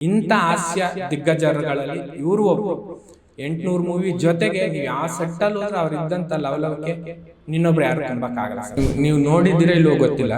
ಇಂಥ ಹಾಸ್ಯ ದಿಗ್ಗಜರುಗಳಲ್ಲಿ ಇವರು ಒಬ್ಬರು ಎಂಟುನೂರು ಮೂವಿ ಜೊತೆಗೆ ನೀವು ಯಾವ ಸೆಟ್ಟಲ್ಲಿ ಅವ್ರು ಇದ್ದಂಥ ಲವಲವಿಕೆ ನಿನ್ನೊಬ್ರು ಯಾರು ತುಂಬಕ್ಕಾಗಲ್ಲ. ನೀವು- ನೋಡಿದ್ರೆ ಇಲ್ಲೋ ಗೊತ್ತಿಲ್ಲ.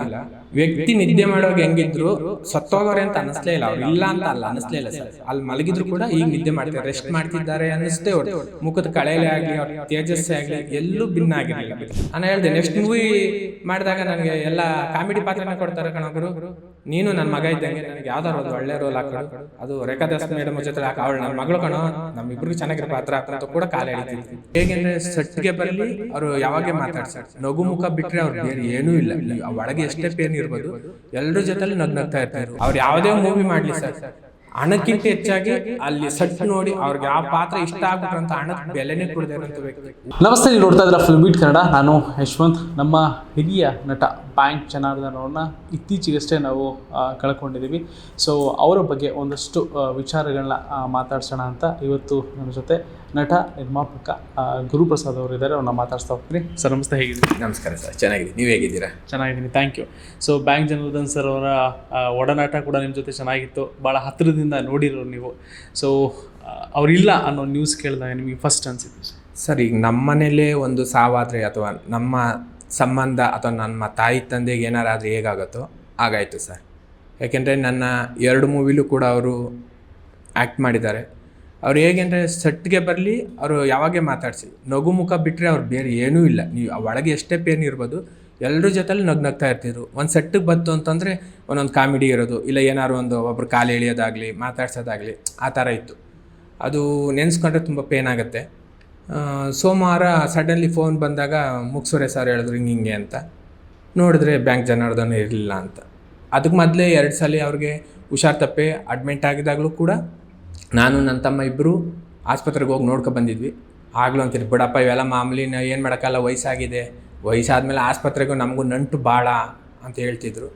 ವ್ಯಕ್ತಿ ನಿದ್ದೆ ಮಾಡುವಾಗ ಹೆಂಗಿದ್ರು ಸತ್ತೋಗೋರೆ ಅಂತ ಅನಿಸ್ಲೇ ಇಲ್ಲ. ಅವ್ರು ಇಲ್ಲ ಅಂತ ಅಲ್ಲ, ಅನಿಸ್ಲೇ ಇಲ್ಲ ಸರ್. ಅಲ್ಲಿ ಮಲಗಿದ್ರು ಕೂಡ ಈಗ ನಿದ್ದೆ ಮಾಡ್ತಾರೆ ರೆಸ್ಟ್ ಮಾಡ್ತಿದ್ದಾರೆ ಅನ್ನಿಸ್ತೇ ಹೊರ್ತು. ಮುಖದ ಕಳೆಯಲೇ ಆಗಲಿ, ಅವ್ರ ತೇಜಸ್ಸೇ ಆಗಲಿ, ಎಲ್ಲೂ ಭಿನ್ನ ಆಗಿರಲಿಲ್ಲ. ನಾನು ಹೇಳ್ದೆ ನೆಕ್ಸ್ಟ್ ಮೂವಿ ಮಾಡಿದಾಗ ನನಗೆ ಎಲ್ಲ ಕಾಮಿಡಿ ಪಾತ್ರನ ಕೊಡ್ತಾರೆ ಕಣಗರು. ನೀನು ನನ್ನ ಮಗ ಇದ್ದಂಗೆ ನನಗೆ ಯಾವ್ದಾರು ಒಂದು ಒಳ್ಳೆ ರೋಲ್ ಹಾಕೋದು ಅದು ರೇಖಾದಾಸ್ ಮೇಡಮ್ ಜೊತೆ ಹಾಕ, ಅವಳು ನನ್ನ ಮಗಳು ಕಣೋ. ನಮ್ಮಿಬ್ರಿಗೂ ಚೆನ್ನಾಗಿರೋ ಪಾತ್ರ ಅಂತ ಕೂಡ ಕಾಲ ಎಳಿತಿದ್ವಿ ಹೇಗೆಂದ್ರೆ ಸಟ್ಗೆ ಬರಲಿ, ಅವರು ಯಾವಾಗೇ ಮಾತಾಡ್ತಾರೆ. ನಗು ಮುಖ ಬಿಟ್ರೆ ಅವ್ರ ಬೇರೆ ಏನೂ ಇಲ್ಲ. ಆ ಒಳಗೆ ಎಷ್ಟೇ ಪೇನ್ ಇರ್ಬೋದು ಎಲ್ಲರ ಜೊತೆಲಿ ನಗ್ ನಗ್ತಾ ಇರ್ತಾರೆ ಅವ್ರು ಯಾವುದೇ ಮೂವಿ ಮಾಡ್ಲಿ ಸರ್. ಹಣಕ್ಕಿಂತ ಹೆಚ್ಚಾಗಿ ಅಲ್ಲಿ ಸಟ್ ನೋಡಿ ಅವ್ರಿಗೆ ಆ ಪಾತ್ರ ಇಷ್ಟ ಆಗ್ಬಿಟ್ರಂತ ಅಂತ ಹಣಕ್ಕೆ ಬೆಲೆನೇ ಕೊಡದೇ ವ್ಯಕ್ತಿ. ನಮಸ್ತೆ ನೀವು ನೋಡ್ತಾ ಇದ್ದೀರಾ ಫಿಲ್ಮ್ ಬೀಟ್ ಕನ್ನಡ ನಾನು ಯಶವಂತ್. ನಮ್ಮ ಹಿರಿಯ ನಟ ಬ್ಯಾಂಕ್ ಜನಾರ್ದನ್ ಅವ್ರನ್ನ ಇತ್ತೀಚೆಗಷ್ಟೇ ನಾವು ಕಳ್ಕೊಂಡಿದ್ದೀವಿ. ಸೊ ಅವರ ಬಗ್ಗೆ ಒಂದಷ್ಟು ವಿಚಾರಗಳನ್ನ ಮಾತಾಡ್ಸೋಣ ಅಂತ ಇವತ್ತು ನನ್ನ ಜೊತೆ. ನಟ ನಿರ್ಮಾಪಕ ಗುರುಪ್ರಸಾದ್ ಅವರು ಇದ್ದಾರೆ ಅವ್ರನ್ನ ಮಾತಾಡ್ತಾ ಹೋಗ್ತೀನಿ. ಸರ್ ನಮಸ್ತೆ ಹೇಗಿದ್ದೀರಿ? ನಮಸ್ಕಾರ ಸರ್ ಚೆನ್ನಾಗಿದೆ. ನೀವು ಹೇಗಿದ್ದೀರಾ? ಚೆನ್ನಾಗಿದ್ದೀನಿ thank you so bank Janardhan sir ಅವರ ಒಡನಾಟ ಕೂಡ ನಿಮ್ಮ ಜೊತೆ ಚೆನ್ನಾಗಿತ್ತು. ಭಾಳ ಹತ್ತಿರದಿಂದ ನೋಡಿರೋರು ನೀವು. ಸೊ ಅವರಿಲ್ಲ ಅನ್ನೋ ನ್ಯೂಸ್ ಕೇಳಿದಾಗ ನಿಮಗೆ ಫಸ್ಟ್ ಅನಿಸಿತ್ತು ಸರ್ ಸರ್ ಈಗ ನಮ್ಮ ಮನೇಲೇ ಒಂದು ಸಾವಾದರೆ ಅಥವಾ ನಮ್ಮ ಸಂಬಂಧ ಅಥವಾ ನಮ್ಮ ತಾಯಿ ತಂದೆಗೆ ಏನಾರಾದರೂ ಹೇಗಾಗುತ್ತೋ ಹಾಗಾಯಿತು ಸರ್. ಯಾಕೆಂದರೆ ನನ್ನ ಎರಡು ಮೂವಿಲೂ ಕೂಡ ಅವರು ಆ್ಯಕ್ಟ್ ಮಾಡಿದ್ದಾರೆ. ಅವ್ರು ಹೇಗೆಂದರೆ ಸೆಟ್ಗೆ ಬರಲಿ, ಅವರು ಯಾವಾಗೆ ಮಾತಾಡಿಸಿ. ನಗು ಮುಖ ಬಿಟ್ಟರೆ ಅವ್ರು ಬೇರೆ ಏನೂ ಇಲ್ಲ. ನೀವು ಒಳಗೆ ಎಷ್ಟೇ ಪೇನ್ ಇರ್ಬೋದು ಎಲ್ಲರ ಜೊತೆಲಿ ನಗ್ ನಗ್ತಾ ಇರ್ತಿದ್ರು. ಒಂದು ಸೆಟ್ಟಿಗೆ ಬಂತು ಅಂತಂದರೆ ಒಂದೊಂದು ಕಾಮಿಡಿ ಇರೋದು, ಇಲ್ಲ ಏನಾದ್ರು ಒಂದು ಒಬ್ರು ಕಾಲು ಎಳೆಯೋದಾಗಲಿ, ಮಾತಾಡ್ಸೋದಾಗಲಿ, ಆ ಥರ ಇತ್ತು. ಅದು ನೆನೆಸ್ಕೊಂಡ್ರೆ ತುಂಬ ಪೇನ್ ಆಗುತ್ತೆ. ಸೋಮವಾರ ಸಡನ್ಲಿ ಫೋನ್ ಬಂದಾಗ ಮುಗ್ಸೋರೆ ಸರ್ ಹೇಳಿದ್ರು, ಹಿಂಗೆ ಹಿಂಗೆ ಅಂತ. ನೋಡಿದ್ರೆ ಬ್ಯಾಂಕ್ ಜನಾರ್ದನ ಇರಲಿಲ್ಲ ಅಂತ. ಅದಕ್ಕೆ ಮೊದಲೇ ಎರಡು ಸಲ ಅವ್ರಿಗೆ ಹುಷಾರ್ ತಪ್ಪೆ ಅಡ್ಮಿಂಟ್ ಆಗಿದ್ದಾಗಲೂ ಕೂಡ ನಾನು, ನನ್ನ ತಮ್ಮ ಇಬ್ಬರು ಆಸ್ಪತ್ರೆಗೆ ಹೋಗಿ ನೋಡ್ಕೊ ಬಂದಿದ್ವಿ. ಆಗಲೂ ಅಂತೀರಿ ಬಿಡಪ್ಪ, ಇವೆಲ್ಲ ಮಾಮೂಲಿ ಏನು ಮಾಡೋಕ್ಕಲ್ಲ, ವಯಸ್ಸಾಗಿದೆ. ವಯಸ್ಸಾದಮೇಲೆ ಆಸ್ಪತ್ರೆಗೂ ನಮಗೂ ನಂಟು ಭಾಳ ಅಂತ ಹೇಳ್ತಿದ್ರು.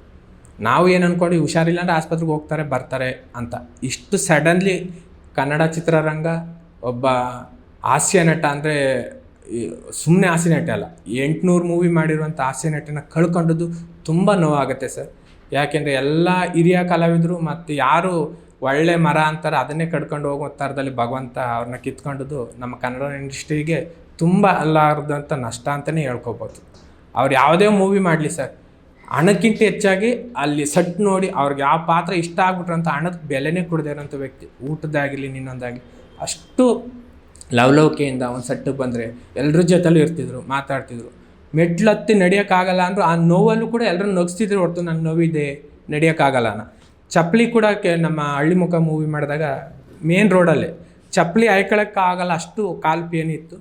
ನಾವು ಏನು ಅಂದ್ಕೊಂಡು ಹುಷಾರಿಲ್ಲ ಅಂದರೆ ಆಸ್ಪತ್ರೆಗೆ ಹೋಗ್ತಾರೆ, ಬರ್ತಾರೆ ಅಂತ. ಇಷ್ಟು ಸಡನ್ಲಿ ಕನ್ನಡ ಚಿತ್ರರಂಗ ಒಬ್ಬ ಹಾಸ್ಯ ನಟ ಅಂದರೆ ಸುಮ್ಮನೆ ಹಾಸ್ಯ ನಟ ಅಲ್ಲ, ಎಂಟುನೂರು ಮೂವಿ ಮಾಡಿರುವಂಥ ಹಾಸ್ಯ ನಟನ ಕಳ್ಕೊಂಡದ್ದು ತುಂಬ ನೋವಾಗುತ್ತೆ ಸರ್. ಯಾಕೆಂದರೆ ಎಲ್ಲ ಹಿರಿಯ ಕಲಾವಿದರು ಮತ್ತು ಯಾರು ಒಳ್ಳೆ ಮರ ಅಂತಾರೆ, ಅದನ್ನೇ ಕಡ್ಕೊಂಡು ಹೋಗೋ ಥರದಲ್ಲಿ ಭಗವಂತ ಅವ್ರನ್ನ ಕಿತ್ಕೊಂಡಿದ್ದು ನಮ್ಮ ಕನ್ನಡ ಇಂಡಸ್ಟ್ರಿಗೆ ತುಂಬ ಅಲ್ಲಾರ್ದಂಥ ನಷ್ಟ ಅಂತಲೇ ಹೇಳ್ಕೊಬೋದು. ಅವ್ರು ಯಾವುದೇ ಮೂವಿ ಮಾಡಲಿ ಸರ್, ಹಣಕ್ಕಿಂತ ಹೆಚ್ಚಾಗಿ ಅಲ್ಲಿ ಸಟ್ ನೋಡಿ ಅವ್ರಿಗೆ ಯಾವ ಪಾತ್ರ ಇಷ್ಟ ಆಗ್ಬಿಟ್ರಂತ ಹಣದ ಬೆಲೆನೇ ಕೊಡದೇ ಇರೋಂಥ ವ್ಯಕ್ತಿ ಊಟದಾಗಲಿ ಇನ್ನೊಂದಾಗಲಿ, ಅಷ್ಟು ಲವಲವಿಕೆಯಿಂದ ಒಂದು ಸಟ್ಟಿಗೆ ಬಂದರೆ ಎಲ್ಲರ ಜೊತೆಲೂ ಇರ್ತಿದ್ರು, ಮಾತಾಡ್ತಿದ್ರು. ಮೆಟ್ಲತ್ತಿ ನಡೆಯೋಕ್ಕಾಗಲ್ಲ ಅಂದರು ಆ ನೋವಲ್ಲೂ ಕೂಡ ಎಲ್ಲರೂ ನಗಿಸ್ತಿದ್ರು ಹೊರತು, ನನ್ನ ನೋವಿದೆ, ನಡೆಯೋಕ್ಕಾಗಲ್ಲ ಚಪ್ಪಲಿ ಕೂಡ ಕೆ ನಮ್ಮ ಹಳ್ಳಿ ಮುಖ ಮೂವಿ ಮಾಡಿದಾಗ ಮೇನ್ ರೋಡಲ್ಲೇ ಚಪ್ಪಲಿ ಹಾಯ್ಕೊಳಕ್ಕಾಗಲ್ಲ ಅಷ್ಟು ಕಾಲು ಪೇನ್ ಇತ್ತು.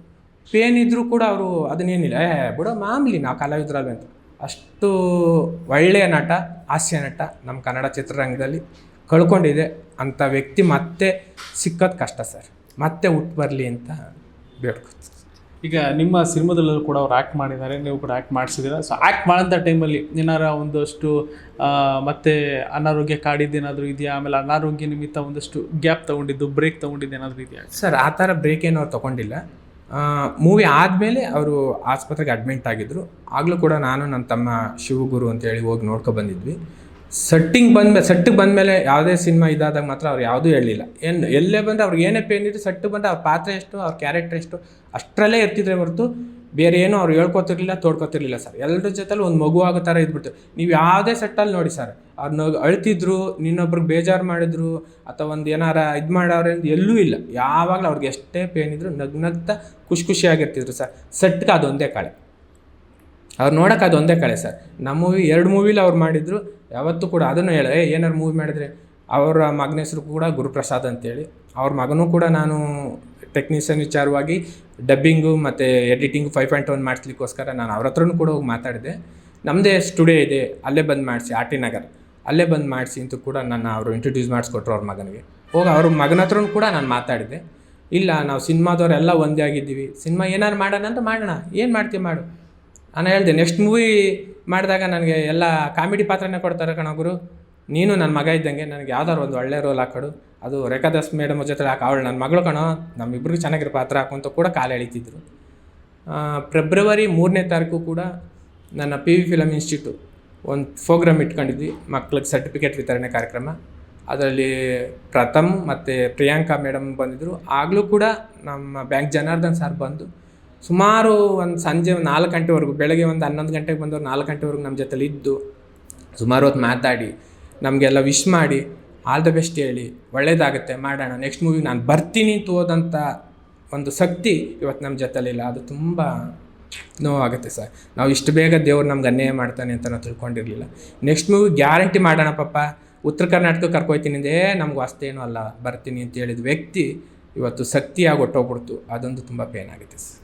ಪೇನ್ ಇದ್ದರೂ ಕೂಡ ಅವರು ಅದನ್ನೇನಿಲ್ಲ, ಏ, ಬಿಡೋ ಮಾಮೂಲಿ ನಾವು ಕಲಾವಿದ್ರಲ್ವ ಅಂತ. ಅಷ್ಟು ಒಳ್ಳೆಯ ನಟ, ಹಾಸ್ಯ ನಟ ನಮ್ಮ ಕನ್ನಡ ಚಿತ್ರರಂಗದಲ್ಲಿ ಕಳ್ಕೊಂಡಿದೆ. ಅಂಥ ವ್ಯಕ್ತಿ ಮತ್ತೆ ಸಿಕ್ಕೋದು ಕಷ್ಟ ಸರ್. ಮತ್ತೆ ಹುಟ್ಟು ಬರಲಿ ಅಂತ ಬೇಡ್ಕೊತೀನಿ. ಈಗ ನಿಮ್ಮ ಸಿನಿಮಾದಲ್ಲೂ ಕೂಡ ಅವ್ರು ಆ್ಯಕ್ಟ್ ಮಾಡಿದ್ದಾರೆ, ನೀವು ಕೂಡ ಆ್ಯಕ್ಟ್ ಮಾಡಿಸಿದ್ದೀರಾ? ಸೊ ಆ್ಯಕ್ಟ್ ಮಾಡೋಂಥ ಟೈಮಲ್ಲಿ ಏನಾರ ಒಂದಷ್ಟು ಮತ್ತೆ ಅನಾರೋಗ್ಯ ಕಾಡಿದ್ದೇನಾದರೂ ಇದೆಯಾ? ಆಮೇಲೆ ಅನಾರೋಗ್ಯ ನಿಮಿತ್ತ ಒಂದಷ್ಟು ಗ್ಯಾಪ್ ತೊಗೊಂಡಿದ್ದು ಬ್ರೇಕ್ ತೊಗೊಂಡಿದ್ದು ಏನಾದರೂ ಇದೆಯಾ? ಸರ್, ಆ ಥರ ಬ್ರೇಕ್ ಏನು ಅವ್ರು ತೊಗೊಂಡಿಲ್ಲ. ಮೂವಿ ಆದಮೇಲೆ ಅವರು ಆಸ್ಪತ್ರೆಗೆ ಅಡ್ಮಿಂಟ್ ಆಗಿದ್ದರು ಆಗಲೂ ಕೂಡ ನಾನು ನನ್ನ ತಮ್ಮ ಶಿವಗುರು ಅಂತೇಳಿ ಹೋಗಿ ನೋಡ್ಕೊ ಬಂದಿದ್ವಿ. ಸಟ್ಟಿಂಗ್ ಬಂದಮೇಲೆ ಸಟ್ಟಿಗೆ ಬಂದಮೇಲೆ ಯಾವುದೇ ಸಿನಿಮಾ ಇದಾದಾಗ ಮಾತ್ರ ಅವ್ರು ಯಾವುದೂ ಹೇಳಲಿಲ್ಲ. ಏನು, ಎಲ್ಲೇ ಬಂದರೆ ಅವ್ರಿಗೆ ಏನೇ ಪೇನ್ ಇತ್ತು ಸಟ್ಟಿಗೆ ಬಂದರೆ ಅವ್ರ ಪಾತ್ರ ಎಷ್ಟು, ಅವ್ರ ಕ್ಯಾರೆಕ್ಟರ್ ಎಷ್ಟು, ಅಷ್ಟರಲ್ಲೇ ಇರ್ತಿದ್ರೆ ಹೊರತು ಬೇರೆ ಏನೂ ಅವ್ರು ಹೇಳ್ಕೊತಿರ್ಲಿಲ್ಲ, ತೋಡ್ಕೊತಿರ್ಲಿಲ್ಲ ಸರ್ ಎಲ್ಲರ ಜೊತೆಲಿ ಒಂದು ಮಗು ಆಗೋ ಥರ ಇದ್ಬಿಟ್ಟು ನೀವು ಯಾವುದೇ ಸೆಟ್ಟಲ್ಲಿ ನೋಡಿ ಸರ್ ಅವ್ರು ನಗು ಅಳ್ತಿದ್ರು, ನಿನ್ನೊಬ್ರಿಗೆ ಬೇಜಾರು ಮಾಡಿದ್ರು, ಅಥವಾ ಒಂದು ಏನಾರ ಇದು ಮಾಡೋರು ಎಲ್ಲೂ ಇಲ್ಲ. ಯಾವಾಗಲೂ ಅವ್ರಿಗೆ ಎಷ್ಟೇ ಪೇನ್ ಇದ್ರು ನಗ್ ನಗ್ತಾ ಖುಷಿ ಖುಷಿಯಾಗಿರ್ತಿದ್ರು ಸರ್ ಸೆಟ್ಗೆ ಅದೊಂದೇ ಕಳೆ. ಅವ್ರು ನೋಡೋಕೆ ಅದು ಒಂದೇ ಕಳೆ ಸರ್. ನಮ್ಮ ಮೂವಿ ಎರಡು ಮೂವಿಲಿ ಅವ್ರು ಮಾಡಿದ್ರು, ಯಾವತ್ತೂ ಕೂಡ ಅದನ್ನು ಹೇಳ, ಏ ಏನಾರು ಮೂವಿ ಮಾಡಿದ್ರೆ ಅವರ ಮಗನ ಹೆಸರು ಕೂಡ ಗುರುಪ್ರಸಾದ್ ಅಂತೇಳಿ. ಅವ್ರ ಮಗನೂ ಕೂಡ ನಾನು ಟೆಕ್ನಿಷಿಯನ್ ವಿಚಾರವಾಗಿ ಡಬ್ಬಿಂಗು ಮತ್ತು ಎಡಿಟಿಂಗು ಫೈವ್ ಪಾಯಿಂಟ್ ಒನ್ ಮಾಡಿಸ್ಲಿಕ್ಕೋಸ್ಕರ ನಾನು ಅವ್ರ ಹತ್ರನೂ ಕೂಡ ಹೋಗಿ ಮಾತಾಡಿದೆ. ನಮ್ಮದೇ ಸ್ಟುಡಿಯೋ ಇದೆ, ಅಲ್ಲೇ ಬಂದು ಮಾಡಿಸಿ, ಆರ್ ಟಿ ನಗರ್. ಅಲ್ಲೇ ಬಂದು ಮಾಡಿಸಿ ಅಂತ ಕೂಡ ನನ್ನ ಅವರು ಇಂಟ್ರೊಡ್ಯೂಸ್ ಮಾಡಿಸ್ಕೊಟ್ರು ಅವ್ರ ಮಗನಿಗೆ. ಹೋಗಿ ಅವ್ರ ಮಗನ ಹತ್ರನೂ ಕೂಡ ನಾನು ಮಾತಾಡಿದೆ. ಇಲ್ಲ, ನಾವು ಸಿನಿಮಾದವರೆಲ್ಲ ಒಂದೇ ಆಗಿದ್ದೀವಿ. ಸಿನಿಮಾ ಏನಾರು ಮಾಡೋಣ ಅಂತ ಮಾಡೋಣ. ಏನು ಮಾಡ್ತೀವಿ ಮಾಡು. ನಾನು ಹೇಳಿದೆ ನೆಕ್ಸ್ಟ್ ಮೂವಿ ಮಾಡಿದಾಗ ನನಗೆ ಎಲ್ಲ ಕಾಮಿಡಿ ಪಾತ್ರನೇ ಕೊಡ್ತಾರೆ ಕಣ ಗುರು. ನೀನು ನನ್ನ ಮಗ ಇದ್ದಂಗೆ ನನಗೆ ಯಾವ್ದಾದ್ರು ಒಂದು ಒಳ್ಳೆ ರೋಲ್ ಹಾಕೊಡು. ಅದು ರೇಖಾದಾಸ್ ಮೇಡಮ್ ಜೊತೆ ಹಾಕಿ ಅವಳು ನನ್ನ ಮಗಳು ಕಣೋ. ನಮ್ಮಿಬ್ರಿಗೆ ಚೆನ್ನಾಗಿರೋ ಪಾತ್ರ ಹಾಕುವಂತ ಕೂಡ ಕಾಲು ಎಳಿತಿದ್ರು. ಫೆಬ್ರವರಿ ಮೂರನೇ ತಾರೀಕು ಕೂಡ ನನ್ನ ಪಿ ವಿ ಫಿಲಮ್ ಇನ್ಸ್ಟಿಟ್ಯೂಟ್ ಒಂದು ಪ್ರೋಗ್ರಾಮ್ ಇಟ್ಕೊಂಡಿದ್ವಿ, ಮಕ್ಳಿಗೆ ಸರ್ಟಿಫಿಕೇಟ್ ವಿತರಣೆ ಕಾರ್ಯಕ್ರಮ. ಅದರಲ್ಲಿ ಪ್ರಥಮ್ ಮತ್ತು ಪ್ರಿಯಾಂಕಾ ಮೇಡಮ್ ಬಂದಿದ್ದರು ಆಗಲೂ ಕೂಡ ನಮ್ಮ ಬ್ಯಾಂಕ್ ಜನಾರ್ದನ್ ಸರ್ ಬಂದು ಸುಮಾರು ಒಂದು ಸಂಜೆ ಒಂದು ನಾಲ್ಕು ಗಂಟೆವರೆಗೂ, ಬೆಳಗ್ಗೆ ಒಂದು ಹನ್ನೊಂದು ಗಂಟೆಗೆ ಬಂದವರು ನಾಲ್ಕು ಗಂಟೆವರೆಗೂ ನಮ್ಮ ಜೊತೆಲಿ ಇದ್ದು, ಸುಮಾರು ಹೊತ್ತು ಮಾತಾಡಿ, ನಮಗೆಲ್ಲ ವಿಶ್ ಮಾಡಿ ಆಲ್ ದ ಬೆಸ್ಟ್ ಹೇಳಿ, ಒಳ್ಳೇದಾಗುತ್ತೆ, ಮಾಡೋಣ ನೆಕ್ಸ್ಟ್ ಮೂವಿ ನಾನು ಬರ್ತೀನಿ ತೋದಂಥ ಒಂದು ಶಕ್ತಿ ಇವತ್ತು ನಮ್ಮ ಜೊತೆಲಿಲ್ಲ ಅದು ತುಂಬ ನೋವಾಗುತ್ತೆ ಸರ್. ನಾವು ಇಷ್ಟು ಬೇಗ ದೇವ್ರು ನಮ್ಗೆ ಅನ್ಯಾಯ ಮಾಡ್ತಾನೆ ಅಂತ ನಾವು ತಿಳ್ಕೊಂಡಿರಲಿಲ್ಲ. ನೆಕ್ಸ್ಟ್ ಮೂವಿ ಗ್ಯಾರಂಟಿ ಮಾಡೋಣ ಪಾಪ. ಉತ್ತರ ಕರ್ನಾಟಕ ಕರ್ಕೊಯ್ತೀನಿ ಅಂದೇ ನಮ್ಗೆ ವಾಸ್ತೇನೂ ಅಲ್ಲ. ಬರ್ತೀನಿ ಅಂತ ಹೇಳಿದ ವ್ಯಕ್ತಿ ಇವತ್ತು ಶಕ್ತಿಯಾಗಿ ಹೊಟ್ಟೋಗ್ಬಿಡ್ತು ಅದೊಂದು ತುಂಬ ಪೇನ್ ಆಗುತ್ತೆ ಸರ್.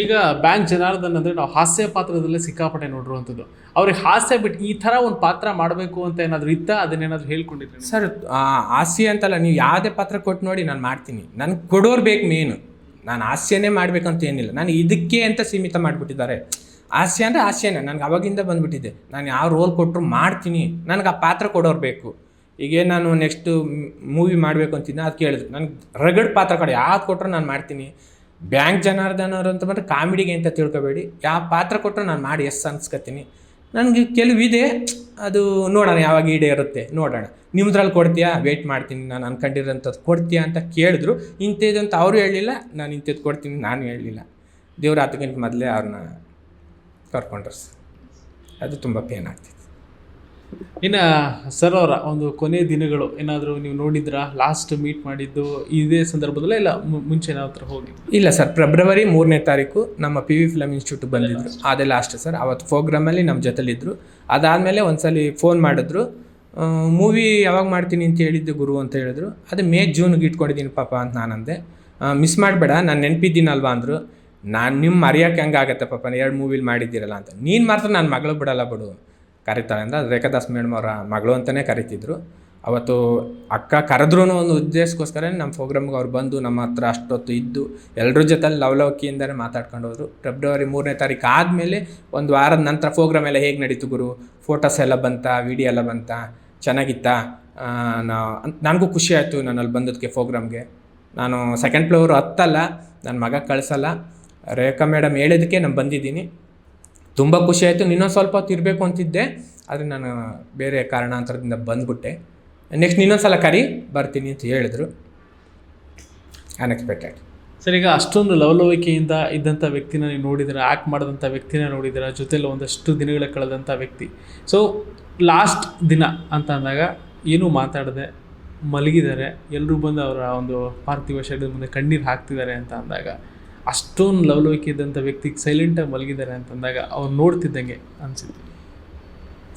ಈಗ ಬ್ಯಾಂಕ್ ಜನಾರ್ದನ್ ಅಂದರೆ ನಾವು ಹಾಸ್ಯ ಪಾತ್ರದಲ್ಲೇ ಸಿಕ್ಕಾಪಟ್ಟೆ ನೋಡಿರುವಂಥದ್ದು. ಅವ್ರಿಗೆ ಹಾಸ್ಯ ಬಿಟ್ಟು ಈ ಥರ ಒಂದು ಪಾತ್ರ ಮಾಡಬೇಕು ಅಂತ ಏನಾದರೂ ಇತ್ತ? ಅದನ್ನೇನಾದರೂ ಹೇಳ್ಕೊಂಡಿದ್ದೀನಿ? ಸರ್ ಹಾಸ್ಯ ಅಂತಲ್ಲ, ನೀವು ಯಾವುದೇ ಪಾತ್ರ ಕೊಟ್ಟು ನೋಡಿ ನಾನು ಮಾಡ್ತೀನಿ. ನನಗೆ ಕೊಡೋರು ಬೇಕು ಮೇನು. ನಾನು ಹಾಸ್ಯನೇ ಮಾಡಬೇಕಂತ ಏನಿಲ್ಲ. ನಾನು ಇದಕ್ಕೆ ಅಂತ ಸೀಮಿತ ಮಾಡಿಬಿಟ್ಟಿದ್ದಾರೆ. ಹಾಸ್ಯ ಅಂದರೆ ಹಾಸ್ಯನೇ. ನನಗೆ ಅವಾಗಿಂದ ಬಂದುಬಿಟ್ಟಿದೆ. ನಾನು ಯಾವ ರೋಲ್ ಕೊಟ್ಟರು ಮಾಡ್ತೀನಿ. ನನಗೆ ಆ ಪಾತ್ರ ಕೊಡೋರು ಬೇಕು. ಈಗ ನಾನು ನೆಕ್ಸ್ಟು ಮೂವಿ ಮಾಡಬೇಕು ಅಂತಿದ್ದೆ ಅದು ಕೇಳಿದ್ರು. ನನಗೆ ರಗಡ್ ಪಾತ್ರ ಕೊಡಿ. ಯಾವ್ದು ಕೊಟ್ಟರು ನಾನು ಮಾಡ್ತೀನಿ. ಬ್ಯಾಂಕ್ ಜನಾರ್ದನ್ ಅಂತ ಬಂದರೆ ಕಾಮಿಡಿಗೆ ಅಂತ ತಿಳ್ಕೊಬೇಡಿ. ಯಾವ ಪಾತ್ರ ಕೊಟ್ಟರು ನಾನು ಮಾಡಿ, ಎಸ್ ಅನ್ಸ್ಕೊತೀನಿ. ನನಗೆ ಕೆಲವಿದೆ ಅದು ನೋಡೋಣ ಯಾವಾಗ ಈಡೇರುತ್ತೆ ನೋಡೋಣ. ನಿಮ್ದ್ರಲ್ಲಿ ಕೊಡ್ತೀಯಾ? ವೆಯ್ಟ್ ಮಾಡ್ತೀನಿ, ನಾನು ಅನ್ಕೊಂಡಿರೋಂಥದ್ದು ಕೊಡ್ತೀಯಾ ಅಂತ ಕೇಳಿದ್ರು. ಇಂಥದ್ದು ಅಂತ ಅವರು ಹೇಳಲಿಲ್ಲ, ನಾನು ಇಂಥದ್ದು ಕೊಡ್ತೀನಿ, ನಾನು ಹೇಳಲಿಲ್ಲ. ದೇವ್ರ ಹತ್ತಕ್ಕಿಂತ ಮೊದಲೇ ಅವ್ರನ್ನ ಕರ್ಕೊಂಡ್ರು ಅದು ತುಂಬ ಪೇನ್ ಆಗ್ತಿತ್ತು. ಇನ್ನು ಸರ್ ಅವರ ಒಂದು ಕೊನೆ ದಿನಗಳು ಏನಾದರೂ ನೀವು ನೋಡಿದ್ರಾ? ಲಾಸ್ಟ್ ಮೀಟ್ ಮಾಡಿದ್ದು ಇದೇ ಸಂದರ್ಭದಲ್ಲ ಇಲ್ಲ ಮುಂಚೆ ಏನಾದ್ರು ಹೋಗಿ? ಇಲ್ಲ ಸರ್ ಫೆಬ್ರವರಿ ಮೂರನೇ ತಾರೀಕು ನಮ್ಮ ಪಿ ವಿ ಫಿಲಮ್ ಇನ್ಸ್ಟಿಟ್ಯೂಟ್ ಬಂದಿದ್ರು. ಅದೇ ಲಾಸ್ಟ್ ಸರ್, ಅವತ್ತು ಪ್ರೋಗ್ರಾಮಲ್ಲಿ ನಮ್ಮ ಜೊತೆಲಿದ್ದರು ಅದಾದಮೇಲೆ ಒಂದ್ಸಲಿ ಫೋನ್ ಮಾಡಿದ್ರು. ಮೂವಿ ಯಾವಾಗ ಮಾಡ್ತೀನಿ ಅಂತ ಹೇಳಿದ್ದು ಗುರು ಅಂತ ಹೇಳಿದ್ರು. ಅದು ಮೇ ಜೂನ್ಗೆ ಇಟ್ಕೊಂಡಿದ್ದೀನಿ ಪಾಪ ಅಂತ ನಾನಂದೆ. ಮಿಸ್ ಮಾಡಬೇಡ, ನಾನು ನೆನಪಿದ್ದೀನಲ್ವಾ ಅಂದರು. ನಾನು ನಿಮ್ಮ ಮರೆಯೋಕೆ ಹೆಂಗಾಗತ್ತೆ ಪಾಪ ಎರಡು ಮೂವಿಲಿ ಮಾಡಿದ್ದೀರಲ್ಲ ಅಂತ. ನೀನು ಮಾತ್ರ ನನ್ನ ಮಗಳು ಬಿಡಲ್ಲ ಬಿಡು. ಕರೀತಾಳೆ ಅಂದ್ರೆ ಅದು ರೇಖಾದಾಸ್ ಮೇಡಮ್ ಅವರ ಮಗಳು ಅಂತಲೇ ಕರಿತಿದ್ರು. ಅವತ್ತು ಅಕ್ಕ ಕರೆದ್ರೂ ಒಂದು ಉದ್ದೇಶಕ್ಕೋಸ್ಕರ ನಮ್ಮ ಪ್ರೋಗ್ರಾಮ್ಗೆ ಅವ್ರು ಬಂದು ನಮ್ಮ ಹತ್ರ ಅಷ್ಟೊತ್ತು ಇದ್ದು ಎಲ್ಲರ ಜೊತೆಲಿ ಲವಲವಿಕೆಯಿಂದಲೇ ಮಾತಾಡ್ಕೊಂಡು ಹೋದ್ರು. ಫೆಬ್ರವರಿ ಮೂರನೇ ತಾರೀಕು ಆದಮೇಲೆ ಒಂದು ವಾರದ ನಂತರ ಪ್ರೋಗ್ರಾಮ್ ಎಲ್ಲ ಹೇಗೆ ನಡೀತು ಗುರು? ಫೋಟೋಸ್ ಎಲ್ಲ ಬಂತ? ವಿಡಿಯೋ ಎಲ್ಲ ಬಂತ? ಚೆನ್ನಾಗಿತ್ತಾ? ನಾ, ನನಗೂ ಖುಷಿ ಆಯಿತು ನಾನು ಅಲ್ಲಿ ಬಂದದಕ್ಕೆ ಪ್ರೋಗ್ರಾಮ್ಗೆ ನಾನು ಸೆಕೆಂಡ್ ಫ್ಲೋರ್ ಹತ್ತಲ್ಲ ನನ್ನ ಮಗ ಕಳಿಸಲ್ಲ. ರೇಖಾ ಮೇಡಮ್ ಹೇಳಿದ್ದಕ್ಕೆ ನಾನು ಬಂದಿದ್ದೀನಿ. ತುಂಬ ಖುಷಿ ಆಯಿತು. ಇನ್ನೊಂದು ಸ್ವಲ್ಪ ಹೊತ್ತು ಇರಬೇಕು ಅಂತಿದ್ದೆ. ಆದರೆ ನಾನು ಬೇರೆ ಕಾರಣಾಂತರದಿಂದ ಬಂದ್ಬಿಟ್ಟೆ. ನೆಕ್ಸ್ಟ್ ಇನ್ನೊಂದು ಸಲ ಕರಿ, ಬರ್ತೀನಿ ಅಂತ ಹೇಳಿದ್ರು. ಅನ್ಎಕ್ಸ್ಪೆಕ್ಟೆಡ್ ಸರ್, ಈಗ ಅಷ್ಟೊಂದು ಲವಲವಿಕೆಯಿಂದ ಇದ್ದಂಥ ವ್ಯಕ್ತಿನ ನೀವು ನೋಡಿದ್ರೆ ಆ್ಯಕ್ಟ್ ಮಾಡಿದಂಥ ವ್ಯಕ್ತಿನ ನೋಡಿದ್ರೆ ಜೊತೆಲಿ ಒಂದಷ್ಟು ದಿನಗಳ ಕಳೆದಂಥ ವ್ಯಕ್ತಿ. ಸೊ ಲಾಸ್ಟ್ ದಿನ ಅಂತ ಅಂದಾಗ ಏನೂ ಮಾತಾಡದೆ ಮಲಗಿದ್ದಾರೆ. ಎಲ್ಲರೂ ಬಂದು ಅವರ ಒಂದು ಪಾರ್ಥಿವ ಶರೀರದ ಮುಂದೆ ಕಣ್ಣೀರು ಹಾಕ್ತಿದ್ದಾರೆ ಅಂತ ಅಂದಾಗ ಅಷ್ಟೊಂದು ಲವಲವಿಕೆ ಇದ್ದಂಥ ವ್ಯಕ್ತಿಗೆ ಸೈಲೆಂಟಾಗಿ ಮಲಗಿದ್ದಾರೆ ಅಂತಂದಾಗ ಅವ್ರು ನೋಡ್ತಿದ್ದಂಗೆ ಅನಿಸುತ್ತೆ.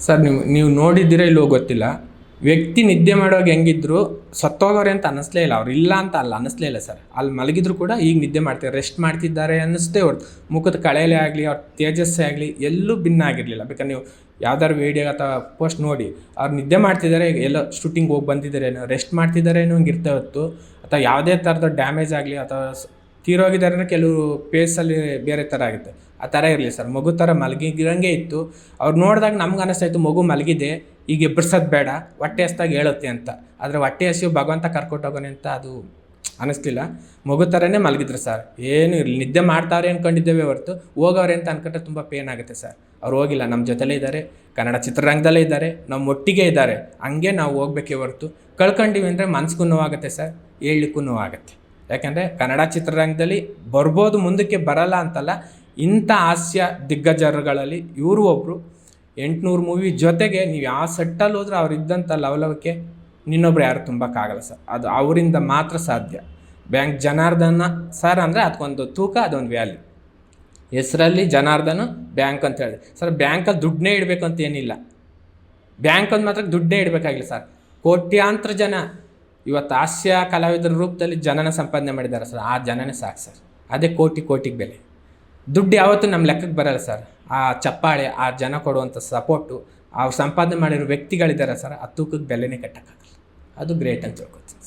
ಸರ್, ನೀವು ನೀವು ನೋಡಿದ್ದೀರಾ ಇಲ್ಲೋ ಗೊತ್ತಿಲ್ಲ. ವ್ಯಕ್ತಿ ನಿದ್ದೆ ಮಾಡೋವಾಗ ಹೆಂಗಿದ್ರು ಸತ್ತೋಗೋರೆ ಅಂತ ಅನ್ನಿಸ್ಲೇ ಇಲ್ಲ. ಅವ್ರು ಇಲ್ಲ ಅಂತ ಅಲ್ಲ ಅನ್ನಿಸ್ಲೇ ಇಲ್ಲ ಸರ್. ಅಲ್ಲಿ ಮಲಗಿದ್ರು ಕೂಡ ಈಗ ನಿದ್ದೆ ಮಾಡ್ತಾರೆ ರೆಸ್ಟ್ ಮಾಡ್ತಿದ್ದಾರೆ ಅನ್ನಿಸ್ತೇ ಹೊರ್ತು. ಮುಖದ ಕಳೆಯಲೇ ಆಗಲಿ, ಅವ್ರ ತೇಜಸ್ಸೇ ಆಗಲಿ, ಎಲ್ಲೂ ಭಿನ್ನ ಆಗಿರಲಿಲ್ಲ. ಬೇಕಾದ್ರೆ ನೀವು ಯಾವ್ದಾದ್ರು ವೀಡಿಯೋ ಅಥವಾ ಪೋಸ್ಟ್ ನೋಡಿ. ಅವ್ರು ನಿದ್ದೆ ಮಾಡ್ತಿದ್ದಾರೆ, ಎಲ್ಲ ಶೂಟಿಂಗ್ ಹೋಗಿ ಬಂದಿದ್ದಾರೆ ಏನೋ, ರೆಸ್ಟ್ ಮಾಡ್ತಿದ್ದಾರೆ ಏನೋ ಹಂಗೆ ಇರ್ತೇ ಹೊತ್ತು, ಅಥವಾ ಯಾವುದೇ ಥರದ ಡ್ಯಾಮೇಜ್ ಆಗಲಿ, ಅಥವಾ ತೀರೋಗಿದ್ದಾರೆ ಕೆಲವು ಪೇಸಲ್ಲಿ ಬೇರೆ ಥರ ಆಗುತ್ತೆ. ಆ ಥರ ಇರಲಿ ಸರ್ ಮಗು ಥರ ಮಲಗಿದಂಗೆ ಇತ್ತು. ಅವ್ರು ನೋಡಿದಾಗ ನಮ್ಗೆ ಅನ್ನಿಸ್ತಾಯಿತ್ತು ಮಗು ಮಲಗಿದೆ, ಈಗ ಎಬ್ಬರ್ಸೋದು ಬೇಡ, ಹೊಟ್ಟೆ ಹಸ್ದಾಗ ಹೇಳುತ್ತೆ ಅಂತ. ಆದರೆ ಹೊಟ್ಟೆ ಹಸಿವು ಭಗವಂತ ಹೋಗೋಣ ಅಂತ ಅದು ಅನ್ನಿಸ್ತಿಲ್ಲ ಮಗು ಥರನೇ ಮಲಗಿದ್ರು ಸರ್ ಏನು ಇರಲಿ, ನಿದ್ದೆ ಮಾಡ್ತಾರೆ ಅಂದ್ಕೊಂಡಿದ್ದೇವೆ ಹೊರತು ಹೋಗೋರೆ ಅಂತ ಅನ್ಕೊಂಡ್ರೆ ತುಂಬ ಪೇನ್ ಆಗುತ್ತೆ ಸರ್ ಅವ್ರು ಹೋಗಿಲ್ಲ ನಮ್ಮ ಜೊತೆಲೇ ಇದ್ದಾರೆ, ಕನ್ನಡ ಚಿತ್ರರಂಗದಲ್ಲೇ ಇದ್ದಾರೆ ನಮ್ಮ ಒಟ್ಟಿಗೆ ಇದ್ದಾರೆ. ಹಂಗೆ ನಾವು ಹೋಗ್ಬೇಕೇ ಹೊರತು. ಕಳ್ಕೊಂಡಿವಿ ಅಂದರೆ ಮನ್ಸಿಗೂ ನೋವಾಗುತ್ತೆ ಸರ್ ಹೇಳಲಿಕ್ಕೂ ನೋವಾಗುತ್ತೆ. ಯಾಕಂದರೆ ಕನ್ನಡ ಚಿತ್ರರಂಗದಲ್ಲಿ ಬರ್ಬೋದು ಮುಂದಕ್ಕೆ ಬರಲ್ಲ ಅಂತಲ್ಲ, ಇಂಥ ಹಾಸ್ಯ ದಿಗ್ಗಜರುಗಳಲ್ಲಿ ಇವರು ಒಬ್ಬರು ಎಂಟುನೂರು ಮೂವಿ ಜೊತೆಗೆ ನೀವು ಯಾವ ಸೆಟ್ಟಲ್ಲಿ ಹೋದ್ರೆ ಅವ್ರು ಇದ್ದಂಥ ಲವಲವಿಕೆ ಇನ್ನೊಬ್ರು ಯಾರು ತುಂಬಕ್ಕಾಗಲ್ಲ ಸರ್. ಅದು ಅವರಿಂದ ಮಾತ್ರ ಸಾಧ್ಯ. ಬ್ಯಾಂಕ್ ಜನಾರ್ದನ ಸರ್ ಅಂದರೆ ಅದಕ್ಕೊಂದು ತೂಕ, ಅದೊಂದು ವ್ಯಾಲ್ಯೂ. ಹೆಸರಲ್ಲಿ ಜನಾರ್ದನ ಬ್ಯಾಂಕ್ ಅಂತ ಹೇಳಿದೆ. ಸರ್, ಬ್ಯಾಂಕಲ್ಲಿ ದುಡ್ಡನ್ನೇ ಇಡಬೇಕು ಅಂತ ಏನಿಲ್ಲ. ಬ್ಯಾಂಕಲ್ಲಿ ಮಾತ್ರ ದುಡ್ಡೇ ಇಡಬೇಕಾಗಿಲ್ಲ ಸರ್. ಕೋಟ್ಯಾಂತರ ಜನ ಇವತ್ತು ಹಾಸ್ಯ ಕಲಾವಿದರ ರೂಪದಲ್ಲಿ ಜನನ ಸಂಪಾದನೆ ಮಾಡಿದ್ದಾರೆ ಸರ್. ಆ ಜನನೇ ಸಾಕು ಸರ್. ಅದೇ ಕೋಟಿ ಕೋಟಿಗೆ ಬೆಲೆ. ದುಡ್ಡು ಯಾವತ್ತೂ ನಮ್ಮ ಲೆಕ್ಕಕ್ಕೆ ಬರಲ್ಲ ಸರ್. ಆ ಚಪ್ಪಾಳೆ, ಆ ಜನ ಕೊಡುವಂಥ ಸಪೋರ್ಟು ಅವ್ರು ಸಂಪಾದನೆ ಮಾಡಿರೋ ವ್ಯಕ್ತಿಗಳಿದ್ದಾರೆ ಸರ್. ಆ ತೂಕಕ್ಕೆ ಬೆಲೆನೇ ಕಟ್ಟಕ್ಕಾಗಲ್ಲ. ಅದು ಗ್ರೇಟ್ ಅಂತ ತಿಳ್ಕೊತೀನಿ